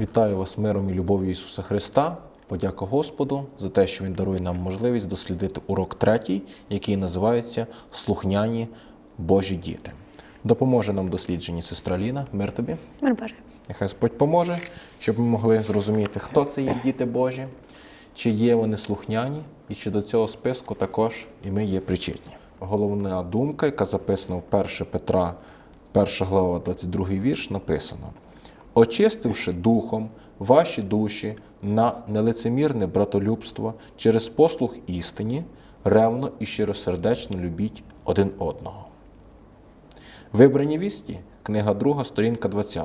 Вітаю вас миром і любов'ю Ісуса Христа. Подяка Господу за те, що Він дарує нам можливість дослідити урок третій, який називається Слухняні Божі діти. Допоможе нам дослідженні сестра Ліна. Мир тобі. Мир Божий. Нехай Господь поможе, щоб ми могли зрозуміти, хто це є діти Божі, чи є вони слухняні, і чи до цього списку також і ми є причетні. Головна думка, яка записана в 1 Петра, 1 глава, 22 вірш, написано: очистивши духом ваші душі на нелицемірне братолюбство через послух істині, ревно і щиросердечно любіть один одного. Вибрані вісті, книга 2, сторінка 20.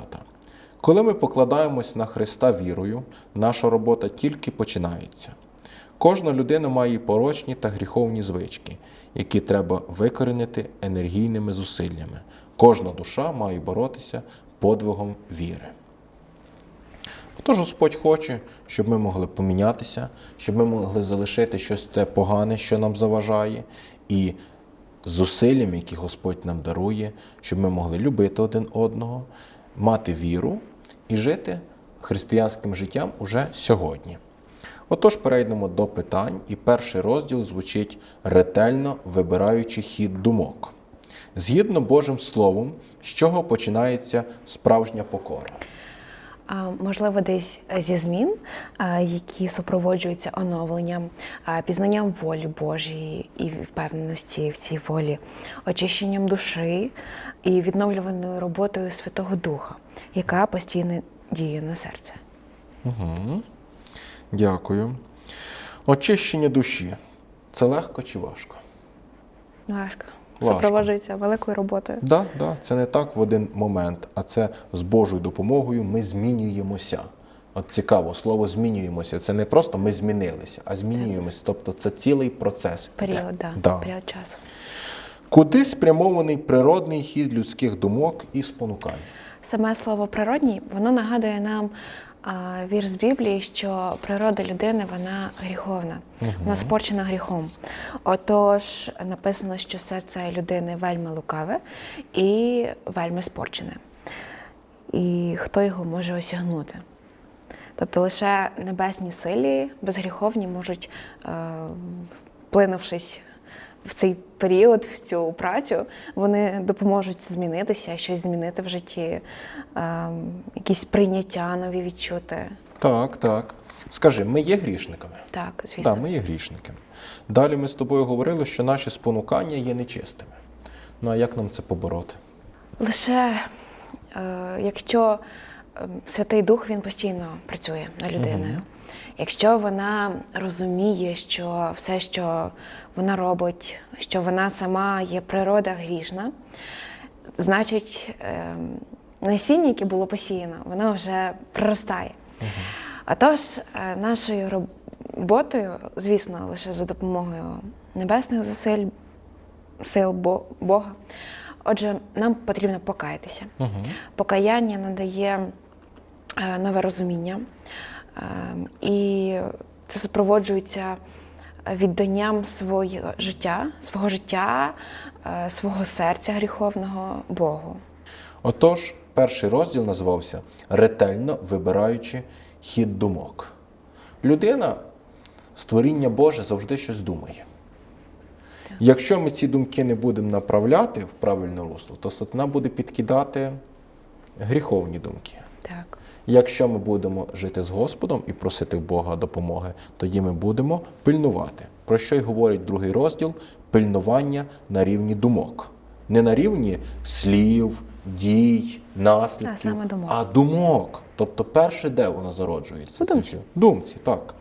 Коли ми покладаємось на Христа вірою, наша робота тільки починається. Кожна людина має порочні та гріховні звички, які треба викорінити енергійними зусиллями. Кожна душа має боротися подвигом віри. Отож Господь хоче, щоб ми могли помінятися, щоб ми могли залишити щось те погане, що нам заважає, і з зусиллями, які Господь нам дарує, щоб ми могли любити один одного, мати віру і жити християнським життям уже сьогодні. Отож, перейдемо до питань, і перший розділ звучить ретельно вибираючи хід думок. Згідно Божим Словом, з чого починається справжня покора? Можливо, десь зі змін, які супроводжуються оновленням, пізнанням волі Божої і впевненості в цій волі, очищенням душі і відновлюваною роботою Святого Духа, яка постійно діє на серце. Угу. Дякую. Очищення душі. Це легко чи важко? Важко. Супроводжується великою роботою. Да, да, це не так в один момент, а це з Божою допомогою ми змінюємося. От цікаво, слово змінюємося. Це не просто ми змінилися, а змінюємося. Тобто це цілий процес. Період, да, Да. період часу. Куди спрямований природний хід людських думок і спонукань? Саме слово природній, воно нагадує нам а, вірш з Біблії, що природа людини вона гріховна, вона спорчена гріхом. Отож, написано, що серце людини вельми лукаве і вельми спорчене. І хто його може осягнути? Тобто лише небесні силі, безгріховні, можуть, е, вплинувшись в цей період, в цю працю, вони допоможуть змінитися, щось змінити в житті, е, якісь прийняття нові відчути. Так, так. Скажи, ми є грішниками? Так, звісно. Так, ми є грішниками. Далі ми з тобою говорили, що наші спонукання є нечистими. Ну а як нам це побороти? Лише е, якщо е, Святий Дух він постійно працює над людиною. Якщо вона розуміє, що все, що вона робить, що вона сама є природа грішна, значить е, насіння, яке було посіяно, воно вже проростає. А тож, е, нашою роботою, звісно, лише за допомогою небесних зусиль, сил Бога. Отже, нам потрібно покаятися. Угу. Покаяння надає е, нове розуміння, і це супроводжується відданням свого життя, свого життя, е, свого серця гріховного Богу. Отож, перший розділ називався Ретельно вибираючи хід думок. Людина, створіння Боже, завжди щось думає. Якщо ми ці думки не будемо направляти в правильне русло, то сатана буде підкидати гріховні думки. Так. Якщо ми будемо жити з Господом і просити в Бога допомоги, тоді ми будемо пильнувати. Про що й говорить другий розділ пильнування на рівні думок. Не на рівні слів, дій, наслідків, А думок. а думок. Тобто, перше, де воно зароджується? Думці. Думці, так.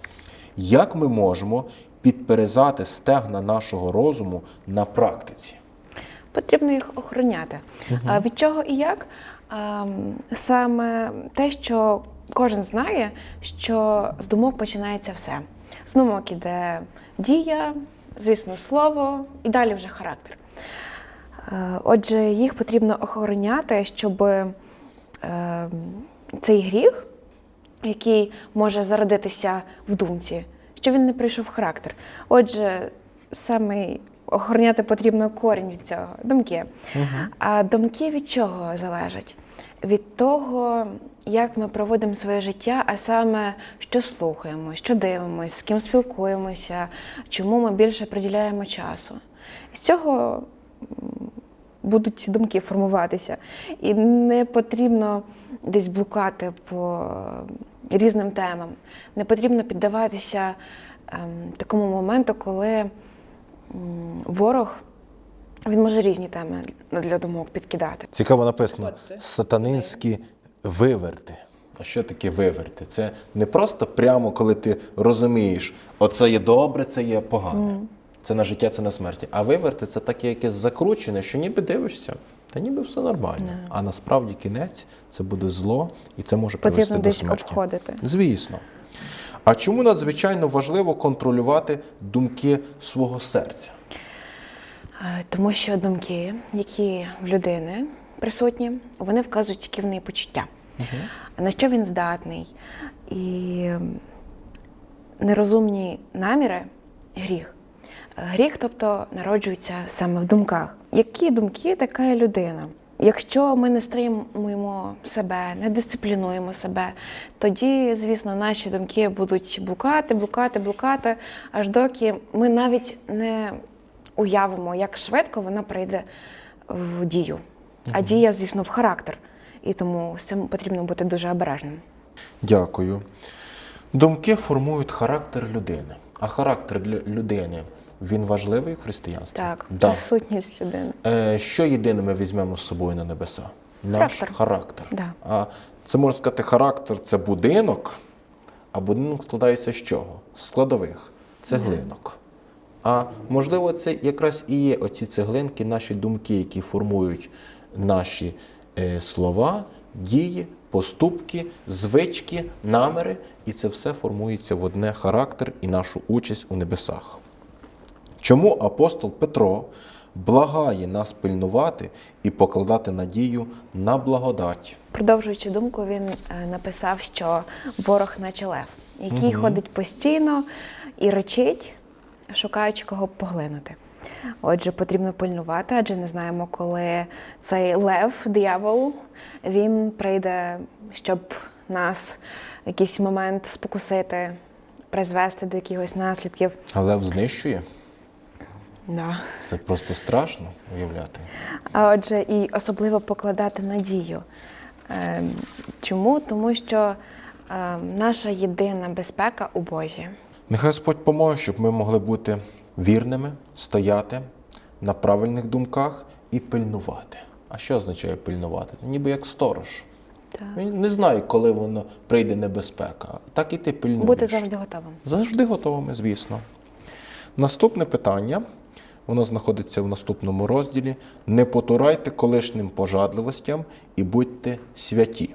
Як ми можемо підперезати стегна нашого розуму на практиці? Потрібно їх охороняти. А Від чого і як? А, м, Саме те, що кожен знає, що з думок починається все. З думок іде дія, звісно, слово і далі вже характер. Е, Отже, їх потрібно охороняти, щоб е, цей гріх, який може зародитися в думці, що він не прийшов в характер. Отже, саме охороняти потрібно корінь від цього думки. А думки від чого залежать? Від того, як ми проводимо своє життя, а саме що слухаємо, що дивимося, з ким спілкуємося, чому ми більше приділяємо часу. З цього будуть думки формуватися. І не потрібно десь блукати по різним темам. Не потрібно піддаватися ем, такому моменту, коли ворог він може різні теми для думок підкидати. Цікаво написано сатанинські виверти. А що таке виверти? Це не просто прямо, коли ти розумієш, оце є добре, це є погане. Це на життя, це на смерті. А виверти це таке якесь закручене, що ніби дивишся, та ніби все нормально. А насправді кінець це буде зло, і це може привести Потрібно до смерті. обходити. Звісно. А чому надзвичайно важливо контролювати думки свого серця? Е, Тому що думки, які в людини присутні, вони вказують, які в неї почуття, на що він здатний. І нерозумні наміри гріх. Гріх, тобто, народжується саме в думках. Які думки така людина? Якщо ми не стримуємо себе, не дисциплінуємо себе, тоді, звісно, наші думки будуть блукати, блукати, блукати, аж доки ми навіть не уявимо, як швидко вона прийде в дію. А дія, звісно, в характер. І тому з цим потрібно бути дуже обережним. Дякую. Думки формують характер людини. А характер людини він важливий в християнстві? Так, Да. це сутність людини. Е, що єдине ми візьмемо з собою на небеса? Наш Характер. характер. Да. А це можна сказати, характер це будинок, а будинок складається з чого? З складових цеглинок. А можливо, це якраз і є оці цеглинки, наші думки, які формують наші е, слова, дії, поступки, звички, наміри, і це все формується в одне характер і нашу участь у небесах. Чому апостол Петро благає нас пильнувати і покладати надію на благодать? Продовжуючи думку, він е, написав, що ворог наче лев, який ходить постійно і речить, шукаючи кого поглинути. Отже, потрібно пильнувати, адже не знаємо, коли цей лев, диявол, він прийде, щоб нас в якийсь момент спокусити, призвести до якихось наслідків. Але знищує. Да. Це просто страшно уявляти. А отже, і особливо покладати надію. Ем, Чому? Тому що ем, наша єдина безпека у Бозі. Нехай Господь поможе, щоб ми могли бути вірними, стояти на правильних думках і пильнувати. А що означає пильнувати? Ніби як сторож. Так. Він не знає, коли воно прийде небезпека. Так і ти пильнуєш. Бути завжди готовим. Завжди готовими, звісно. Наступне питання. Воно знаходиться в наступному розділі. Не потурайте колишнім пожадливостям і будьте святі.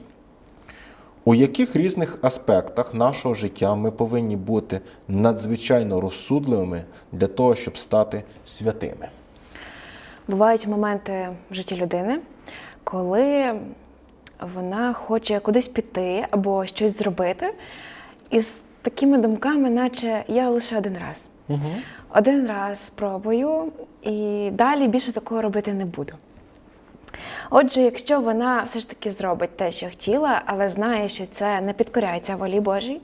У яких різних аспектах нашого життя ми повинні бути надзвичайно розсудливими для того, щоб стати святими? Бувають моменти в житті людини, коли вона хоче кудись піти або щось зробити, і з такими думками, наче я лише один раз. Угу. Один раз спробую і далі більше такого робити не буду. Отже, якщо вона все ж таки зробить те, що хотіла, але знає, що це не підкоряється волі Божій,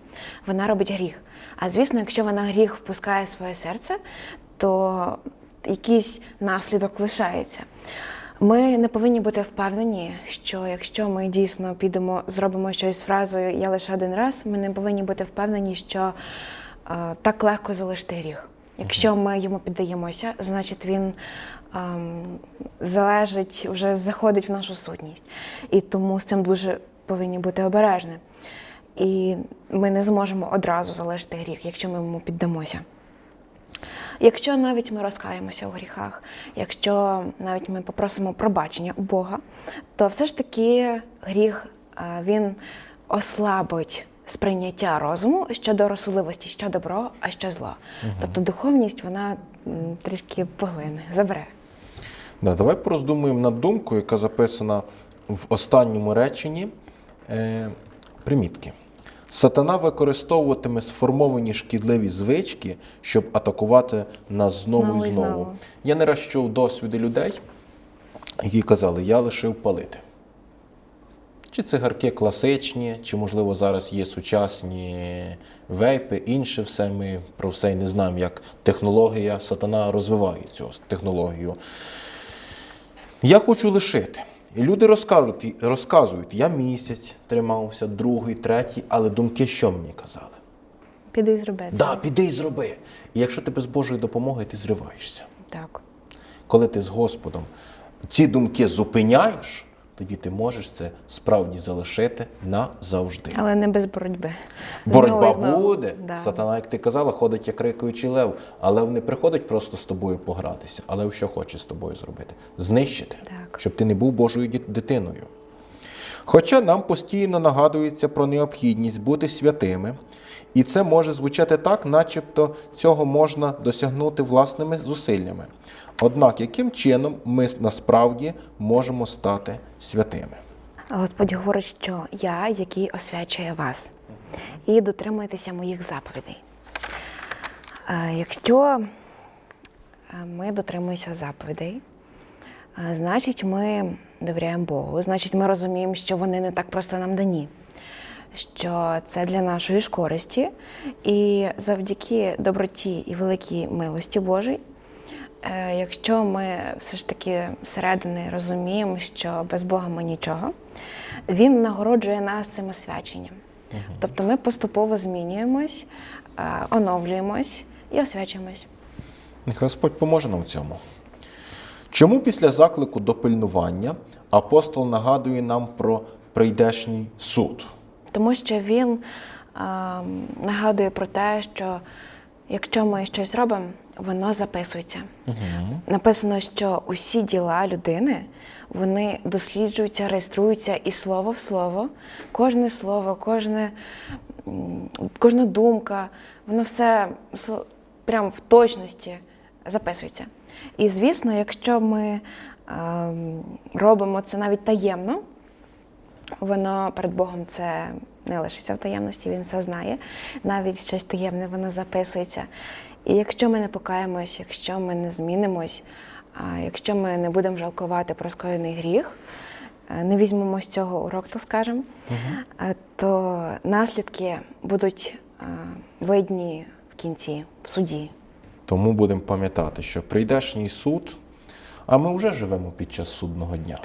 вона робить гріх. А звісно, якщо вона гріх впускає в своє серце, то якийсь наслідок лишається. Ми не повинні бути впевнені, що якщо ми дійсно підемо, зробимо щось з фразою Я лише один раз, ми не повинні бути впевнені, що е, так легко залишити гріх. Якщо ми йому піддаємося, значить він залежить, вже заходить в нашу сутність. І тому з цим дуже повинні бути обережні. І ми не зможемо одразу залишити гріх, якщо ми йому піддамося. Якщо навіть ми розкаємося у гріхах, якщо навіть ми попросимо пробачення у Бога, то все ж таки гріх він ослабить сприйняття розуму щодо розсудливості, що добро, а що зло. Тобто духовність вона трішки поглине, забере. Да, давай пороздумуємо над думкою, яка записана в останньому реченні е, примітки. Сатана використовуватиме сформовані шкідливі звички, щоб атакувати нас знову, Знову і і знову. знову. Я не раз чув досвіди людей, які казали, я лишив палити. чи цигарки класичні, чи, можливо, зараз є сучасні вейпи, інше все. Ми про все й не знаємо, як технологія сатана розвиває цю технологію. Я хочу лишити. І люди розкажуть, розказують, я місяць тримався, другий, третій, але думки що мені казали? Піди і зроби Так, Да, піди і зроби. І якщо ти без Божої допомоги, ти зриваєшся. Так. Коли ти з Господом ці думки зупиняєш, тоді ти можеш це справді залишити назавжди. Але не без боротьби. Боротьба Знову буде. Да. Сатана, як ти казала, ходить як рикуючий лев, але не приходить просто з тобою погратися, але що хоче з тобою зробити? Знищити, Так. щоб ти не був Божою дитиною. Хоча нам постійно нагадується про необхідність бути святими, і це може звучати так, начебто цього можна досягнути власними зусиллями. Однак, яким чином ми насправді можемо стати святими? Господь говорить, що я, який освячує вас, і дотримуйтеся моїх заповідей. Е, Якщо е, ми дотримуємося заповідей, е, значить ми довіряємо Богу, значить ми розуміємо, що вони не так просто нам дані, що це для нашої ж користі, і завдяки доброті і великій милості Божій Якщо ми все ж таки всередини розуміємо, що без Бога ми нічого, Він нагороджує нас цим освяченням. Тобто ми поступово змінюємось, е, оновлюємось і освячуємось. Нехай Господь поможе нам в цьому. Чому після заклику до пильнування апостол нагадує нам про прийдешній суд? Тому що він е, нагадує про те, що якщо ми щось робимо, воно записується. Написано, що усі діла людини вони досліджуються, реєструються і слово в слово, кожне слово, кожне, кожна думка, воно все с- прям в точності записується. І звісно, якщо ми ем, робимо це навіть таємно, воно перед Богом це не лишиться в таємності, він все знає. Навіть щось таємне воно записується. І якщо ми не покаємось, якщо ми не змінимось, а якщо ми не будемо жалкувати про скоєний гріх, е, не візьмемо з цього урок, так скажемо, е, то наслідки будуть е, видні в кінці, в суді. Тому будемо пам'ятати, що прийдешній суд, а ми вже живемо під час судного дня.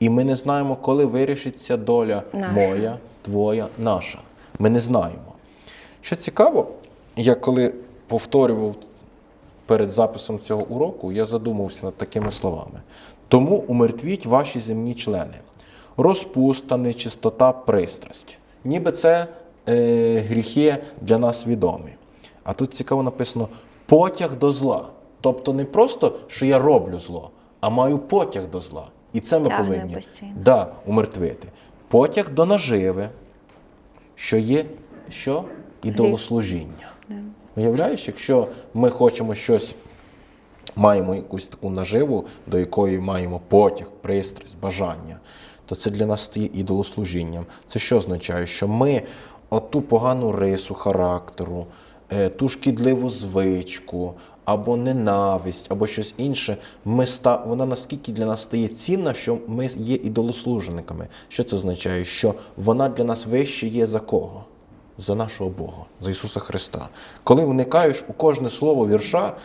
І ми не знаємо, коли вирішиться доля Наша. моя, твоя, наша. Ми не знаємо. Що цікаво, я коли повторював перед записом цього уроку, я задумався над такими словами. Тому умертвіть ваші земні члени. Розпуста, нечистота, пристрасть. Ніби це е, гріхи для нас відомі. А тут цікаво написано потяг до зла. Тобто не просто, що я роблю зло, а маю потяг до зла. І це ми Тягне повинні постійно. да, умертвити. Потяг до наживи, що є що? Ідолослужіння. Уявляєш, якщо ми хочемо щось, маємо якусь таку наживу, до якої маємо потяг, пристрасть, бажання, то це для нас стає ідолослужінням. Це що означає? Що ми оту погану рису характеру, е, ту шкідливу звичку, або ненависть, або щось інше, ми ста... вона наскільки для нас стає цінна, що ми є ідолослужениками. Що це означає? Що вона для нас вище є за кого? За нашого Бога, за Ісуса Христа. Коли вникаєш у кожне слово вірша,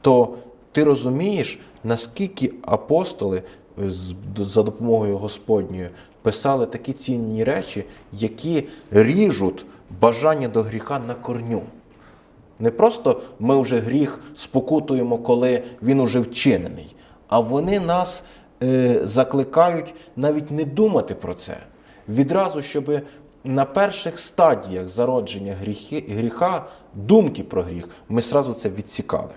то ти розумієш, наскільки апостоли е, за допомогою Господньою писали такі цінні речі, які ріжуть бажання до гріха на корню. Не просто ми вже гріх спокутуємо, коли він уже вчинений, а вони нас е, закликають навіть не думати про це. Відразу, щоб на перших стадіях зародження гріхи, гріха, думки про гріх, ми сразу це відсікали.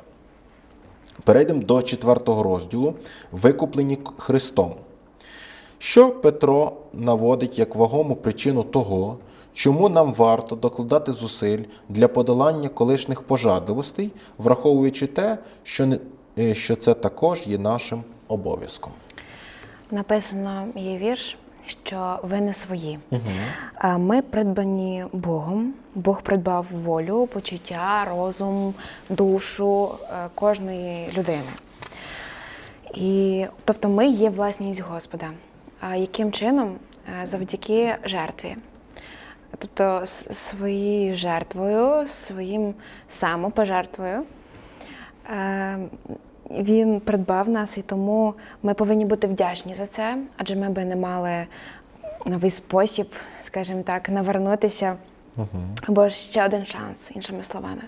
Перейдемо до четвертого розділу Викуплені Христом. Що Петро наводить як вагому причину того, чому нам варто докладати зусиль для подолання колишніх пожадливостей, враховуючи те, що, не, е, що це також є нашим обов'язком. Написано є вірш, що ви не свої. А Ми придбані Богом. Бог придбав волю, почуття, розум, душу е, кожної людини. І тобто ми є власність Господа. А яким чином? е, завдяки жертві. Тобто своєю жертвою, своїм самопожертвою. Він придбав нас, і тому ми повинні бути вдячні за це, адже ми би не мали новий спосіб, скажімо так, навернутися або ще один шанс, іншими словами.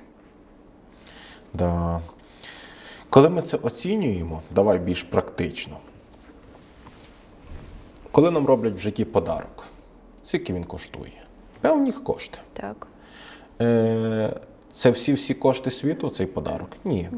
Да. Коли ми це оцінюємо, давай більш практично. Коли нам роблять в житті подарок, скільки він коштує? Певні кошти. Так. Е, Це всі-всі кошти світу, цей подарок? Ні.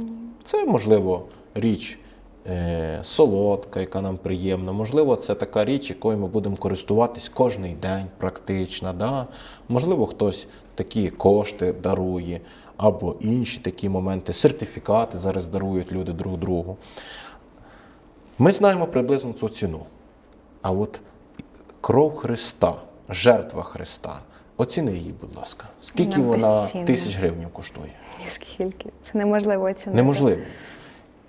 Це, можливо, річ е, солодка, яка нам приємна. Можливо, це така річ, якою ми будемо користуватись кожний день, практична. Да? Можливо, хтось такі кошти дарує, або інші такі моменти, сертифікати зараз дарують люди друг другу. Ми знаємо приблизно цю ціну. А от кров Христа, жертва Христа, оціни її, будь ласка. Скільки Вона вона безцінна. тисяч гривень коштує? Скільки? Це неможливо оцінити. Неможливо.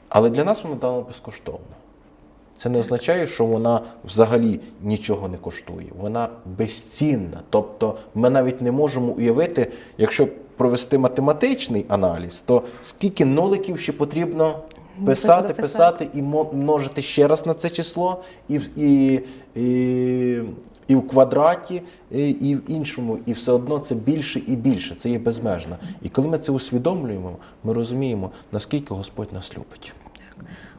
Але для нас вона дана безкоштовно. Це не означає, що вона взагалі нічого не коштує. Вона безцінна. Тобто ми навіть не можемо уявити, якщо провести математичний аналіз, то скільки ноликів ще потрібно писати, писати і множити ще раз на це число, і, і, і, і в квадраті, і, в іншому, і все одно це більше і більше, це є безмежно. І коли ми це усвідомлюємо, ми розуміємо, наскільки Господь нас любить.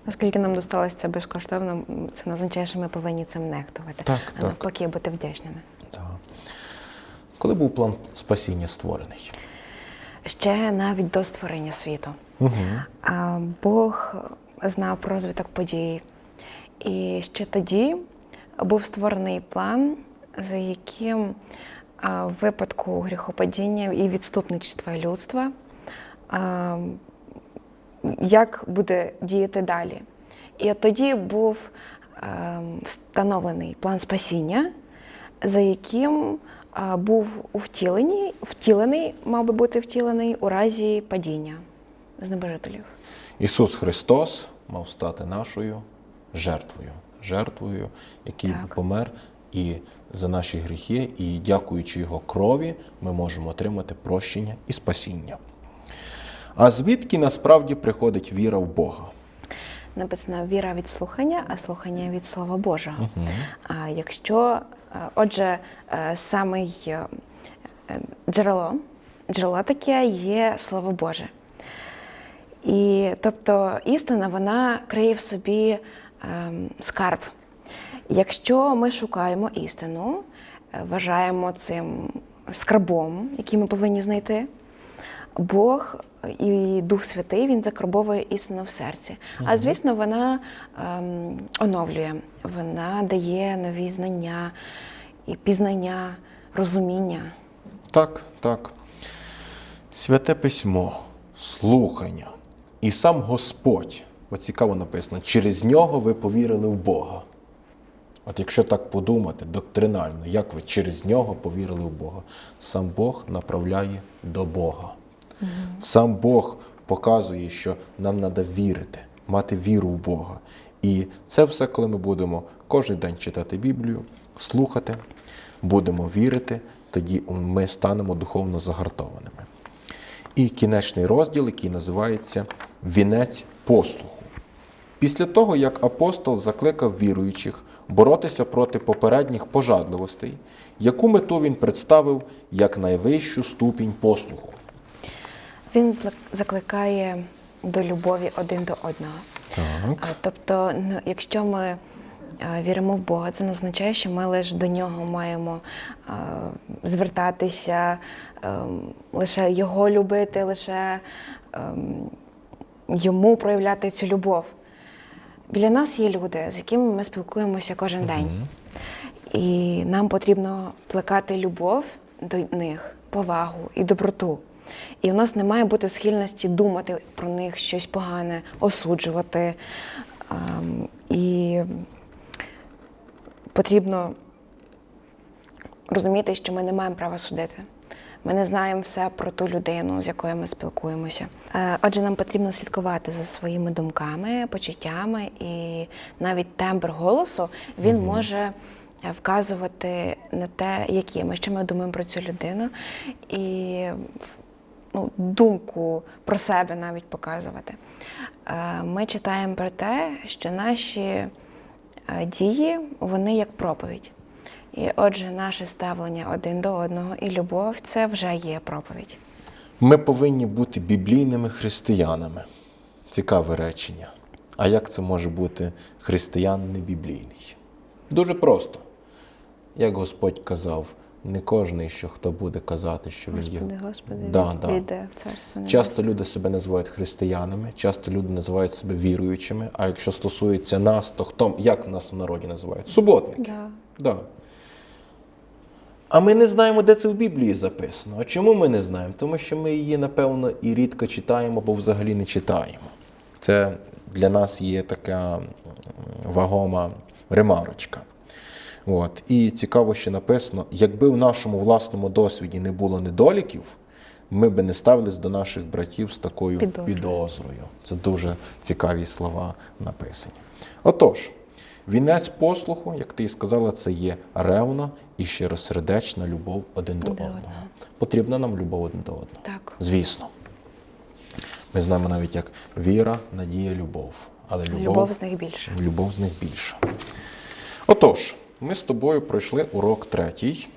Оскільки нам досталося це безкоштовно, це не означає, що ми повинні цим нехтувати. Так, а так. навпаки бути вдячними. Так. Коли був план спасіння створений? Ще навіть до створення світу. Угу. Бог знав про розвиток подій. І ще тоді був створений план, за яким в випадку гріхопадіння і відступництва людства, як буде діяти далі. І от тоді був встановлений план спасіння, за яким був втілений, втілений, мав би бути втілений у разі падіння з небожителів. Ісус Христос мав стати нашою жертвою, жертвою, який Так. помер і за наші гріхи, і дякуючи Його крові, ми можемо отримати прощення і спасіння. А звідки насправді приходить віра в Бога? Написано віра від слухання, а слухання від Слова Божого. А якщо, е, отже, е, саме е, джерело, джерело таке є Слово Боже. І тобто істина вона криє в собі скарб. Якщо ми шукаємо істину, е, вважаємо цим скарбом, який ми повинні знайти, Бог і Дух Святий Він закарбовує істину в серці. А звісно, вона ем, оновлює, вона дає нові знання і пізнання, розуміння. Так, так. Святе письмо, слухання. І сам Господь, от цікаво написано, через нього ви повірили в Бога. От якщо так подумати, доктринально, як ви через нього повірили в Бога? Сам Бог направляє до Бога. Сам Бог показує, що нам треба вірити, мати віру в Бога. І це все, коли ми будемо кожен день читати Біблію, слухати, будемо вірити, тоді ми станемо духовно загартованими. І кінечний розділ, який називається Вінець послуху. Після того, як апостол закликав віруючих боротися проти попередніх пожадливостей, яку мету він представив як найвищу ступінь послуху. Він закликає до любові один до одного. Так. Тобто, ну, якщо ми е, віримо в Бога, це не означає, що ми лише до нього маємо е, звертатися, ем, лише його любити, лише ем, йому проявляти цю любов. Біля нас є люди, з якими ми спілкуємося кожен день. І нам потрібно плекати любов до них, повагу і доброту. І у нас не має бути схильності думати про них щось погане, осуджувати. Ем, І потрібно розуміти, що ми не маємо права судити. Ми не знаємо все про ту людину, з якою ми спілкуємося. Е, Отже, нам потрібно слідкувати за своїми думками, почуттями, і навіть тембр голосу він може е, вказувати на те, які ми, що ми думаємо про цю людину, і ну, думку про себе навіть показувати. Е, Ми читаємо про те, що наші е, дії вони як проповідь. І отже, наше ставлення один до одного і любов це вже є проповідь. Ми повинні бути біблійними християнами. Цікаве речення. А як це може бути християн не біблійний? Дуже просто. Як Господь казав, не кожний, що хто буде казати, що він є. Господи, Господи, Да, да. війде в царство. Часто люди себе називають християнами, часто люди називають себе віруючими. А якщо стосується нас, то хто як нас в народі називають? Суботники. Да. Да. А ми не знаємо, де це в Біблії записано. А чому ми не знаємо? Тому що ми її, напевно, і рідко читаємо, або взагалі не читаємо. Це для нас є така вагома ремарочка. От. І цікаво, що написано: якби в нашому власному досвіді не було недоліків, ми би не ставились до наших братів з такою Підозрою. підозрою. Це дуже цікаві слова написані. Отож, вінець послуху, як ти і сказала, це є ревна і щиросердечна любов один до до одного. одного. Потрібна нам любов один до одного. Так. Звісно. Ми знаємо навіть як віра, надія, любов. Але любов, Любов з них більше. любов з них більша. Отож, ми з тобою пройшли урок третій.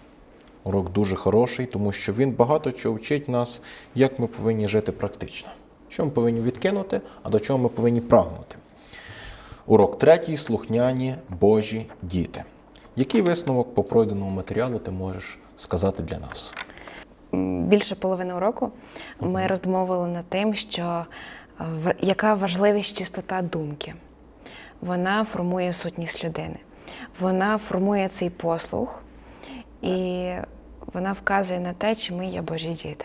Урок дуже хороший, тому що він багато чого вчить нас, як ми повинні жити практично. Що ми повинні відкинути, а до чого ми повинні прагнути. Урок третій слухняні Божі діти. Який висновок по пройденому матеріалу ти можеш сказати для нас? Більше половини уроку ми роздумовували над тим, що е, яка важливість чистота думки. Вона формує сутність людини. Вона формує цей послух, і вона вказує на те, чи ми є Божі діти.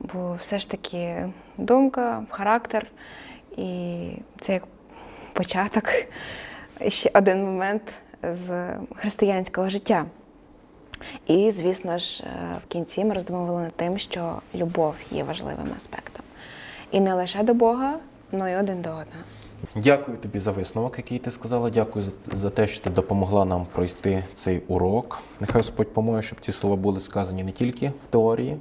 Бо все ж таки думка, характер, і це як початок, ще один момент з християнського життя. І, звісно ж, е, в кінці ми роздумували над тим, що любов є важливим аспектом. І не лише до Бога, але й один до одного. Дякую тобі за висновок, який ти сказала. Дякую за, за те, що ти допомогла нам пройти цей урок. Нехай Господь поможе, щоб ці слова були сказані не тільки в теорії,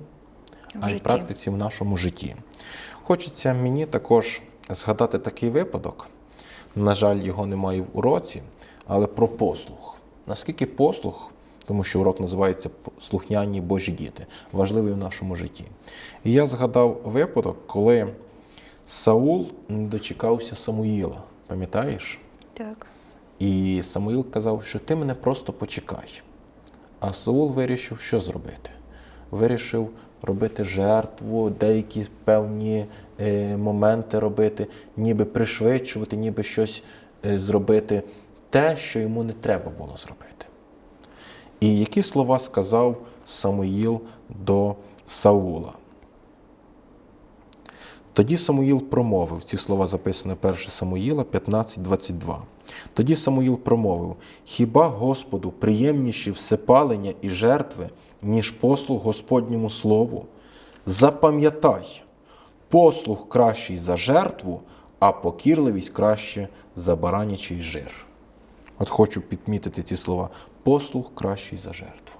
В а й в практиці в нашому житті. Хочеться мені також згадати такий випадок. На жаль, його немає в уроці, але про послух. Наскільки послух, тому що урок називається Слухняні Божі діти, важливий в нашому житті. І я згадав випадок, коли Саул не дочекався Самуїла. Пам'ятаєш? Так. І Самуїл казав, що ти мене просто почекай. А Саул вирішив, що зробити? Вирішив робити жертву, деякі певні моменти робити, ніби пришвидшувати, ніби щось е, зробити, те, що йому не треба було зробити. І які слова сказав Самуїл до Саула? Тоді Самуїл промовив, ці слова записані 1 Самуїла 15.22. Тоді Самуїл промовив: Хіба Господу приємніші всепалення і жертви, ніж послуг Господньому слову? Запам'ятай, послуг кращий за жертву, а покірливість краще за баранячий жир. От хочу підмітити ці слова: послуг кращий за жертву.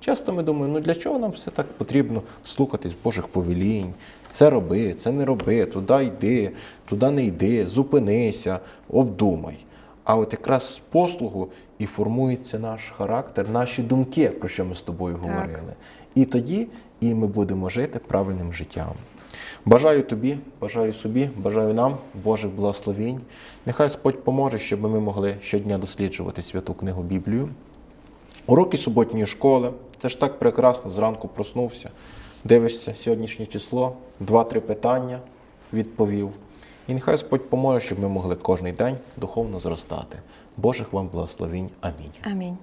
Часто ми думаємо, ну для чого нам все так потрібно слухатись Божих повелінь? Це роби, це не роби, туди йди, туди не йди, зупинися, обдумай. А от якраз з послугу і формується наш характер, наші думки, про що ми з тобою говорили. І тоді і ми будемо жити правильним життям. Бажаю тобі, бажаю собі, бажаю нам Божих благословінь. Нехай Господь поможе, щоб ми могли щодня досліджувати святу книгу Біблію. Уроки суботньої школи. Це ж так прекрасно. Зранку проснувся. Дивишся сьогоднішнє число, два-три питання відповів. І нехай Господь поможе, щоб ми могли кожен день духовно зростати. Божих вам благословінь. Амінь. Амінь.